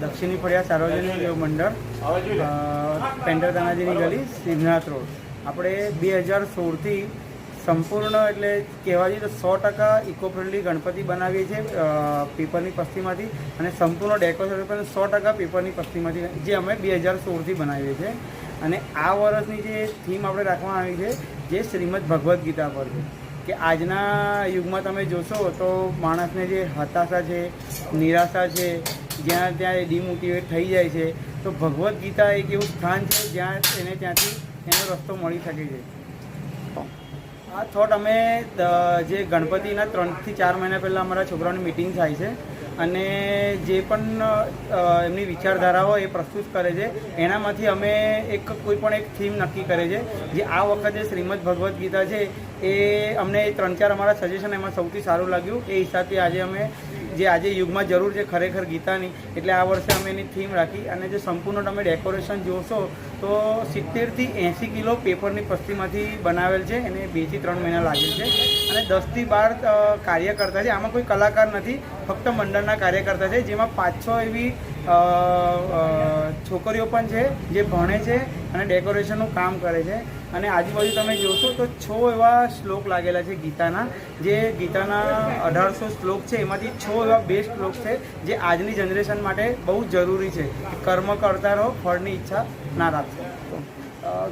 દક્ષિણી ફળિયા સાર્વજનિક યોગ મંડળ પેન્ડર તાનાજીની ગલી સિદ્ધનાથ રોડ. આપણે બે હજાર સોળથી સંપૂર્ણ એટલે કહેવા જઈએ તો સો ટકા ઇકો ફ્રેન્ડલી ગણપતિ બનાવીએ છીએ પેપરની પસ્તીમાંથી અને સંપૂર્ણ ડેકોરેશન પણ સો ટકા પેપરની પસ્તીમાંથી, જે અમે બે હજાર સોળથી બનાવીએ છીએ. અને આ વર્ષની જે થીમ આપણે રાખવામાં આવી છે, જે શ્રીમદ ભગવદ્ ગીતા પર છે. કે આજના યુગમાં તમે જોશો તો માણસને જે હતાશા છે, નિરાશા છે જ્યાં ત્યાં ડિમોટિવેટ થઈ જાય છે. તો ભગવદ્ ગીતા એક એવું સ્થાન છે, જ્યાં એને ત્યાંથી એનો રસ્તો મળી શકે છે. આ થોટ અમે જે ગણપતિના ત્રણથી ચાર મહિના પહેલાં અમારા છોકરાઓની મિટિંગ થાય છે અને જે પણ એમની વિચારધારા હોય એ પ્રસ્તુત કરે છે, એનામાંથી અમે એક કોઈ પણ એક થીમ નક્કી કરે છે, જે આ વખતે શ્રીમદ ભગવદ્ ગીતા છે, એ અમને ત્રણ ચાર અમારા સજેશન એમાં સૌથી સારું લાગ્યું. એ હિસાબથી આજે અમે જે આજે યુગમાં જરૂર છે ખરેખર ગીતાની, એટલે આ વર્ષે અમે એની થીમ રાખી અને જે સંપૂર્ણ તમે ડેકોરેશન જોશો, તો સિત્તેરથી એંસી કિલો પેપરની પસ્તીમાંથી બનાવેલ છે, એને બેથી ત્રણ મહિના લાગેલ છે. અને દસથી બાર કાર્યકર્તા છે. આમાં કોઈ કલાકાર નથી, ફક્ત મંડળના કાર્યકર્તા છે, જેમાં પાંચ છ એવી છોકરીઓ પણ છે, જે ભણે છે અને ડેકોરેશનનું કામ કરે છે. અને આજુબાજુ તમે જોશો તો છ એવા શ્લોક લાગેલા છે ગીતાના, જે ગીતાના અઢારસો શ્લોક છે. એમાંથી છ એવા બેસ્ટ શ્લોક છે જે આજની જનરેશન માટે બહુ જરૂરી છે. કર્મ કરતા રહો, ફળની ઈચ્છા ના રાખશો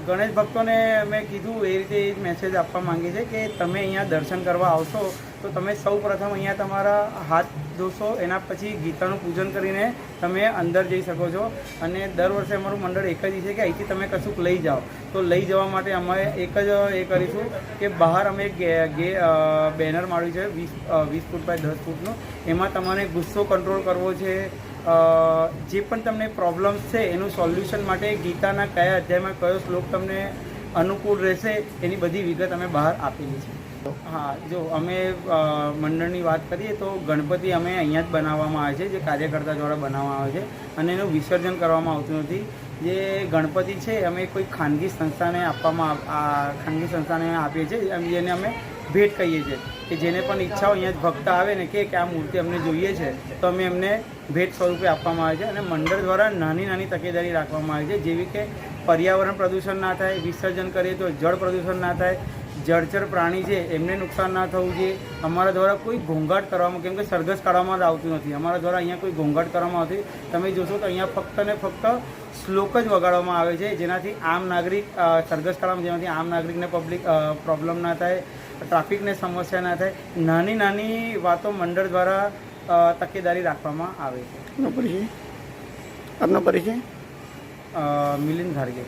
ગણેશ ભક્તોને મેં કીધું એ રીતે એ જ મેસેજ આપવા માંગીએ છીએ કે તમે અહીંયા દર્શન કરવા આવશો તો તમે સૌ પ્રથમ અહીંયા તમારા હાથ ધોશો, એના પછી ગીતાનું પૂજન કરીને તમે અંદર જઈ શકો છો. અને દર વર્ષે અમારું મંડળ એક જ છે કે અહીંથી તમે કશુંક લઈ જાઓ. તો લઈ જવા માટે અમે એક જ એ કરીશું કે બહાર અમે ગે બેનર માર્યું છે, વીસ વીસ ફૂટ બાય દસ ફૂટનું. એમાં તમારે ગુસ્સો કંટ્રોલ કરવો છે. જે પણ તમને પ્રોબ્લેમ્સ છે એનું સોલ્યુશન માટે ગીતાના કયા અધ્યાયમાં કયો શ્લોક તમને અનુકૂળ રહેશે એની બધી વિગત અમે બહાર આપેલી છે. હા, જો અમે મંડળની વાત કરીએ તો ગણપતિ અમે અહીંયા જ બનાવવામાં આવે છે, જે કાર્યકર્તા દ્વારા બનાવવામાં આવે છે અને એનું વિસર્જન કરવામાં આવતું નથી. જે ગણપતિ છે, અમે કોઈ ખાનગી સંસ્થાને આપવામાં ખાનગી સંસ્થાને આપીએ છીએ જેને અમે ભેટ કહીએ છીએ કે જેને પણ ઈચ્છા હોય અહીંયા ભક્ત આવે ને કે આ મૂર્તિ અમને જોઈએ છે, તો અમે એમને ભેટ સ્વરૂપે આપવામાં આવે છે અને મંડળ દ્વારા નાની નાની તકેદારી રાખવામાં આવે છે, જેવી કે પર્યાવરણ પ્રદૂષણ ના થાય, વિસર્જન કરીએ તો જળ પ્રદૂષણ ના થાય જળચર પ્રાણી છે એમને નુકસાન ના થવું જોઈએ. અમારા દ્વારા કોઈ ઘોંઘાટ કરવામાં કેમ કે સરઘસ કાઢવામાં જ આવતું નથી. અમારા દ્વારા અહીંયા કોઈ ઘોંઘાટ કરવામાં આવતી તમે જોશો તો અહીંયા ફક્ત ને ફક્ત શ્લોક જ વગાડવામાં આવે છે જેનાથી આમ નાગરિક સરઘસ કાઢવામાં જેનાથી આમ નાગરિકને પબ્લિક પ્રોબ્લેમ ના થાય ટ્રાફિકને સમસ્યા ના થાય નાની નાની વાતો મંડળ દ્વારા તકેદારી રાખવામાં આવે છે. પરિચય? આપનો પરિચય? અ, મિલિંદ ધારગે.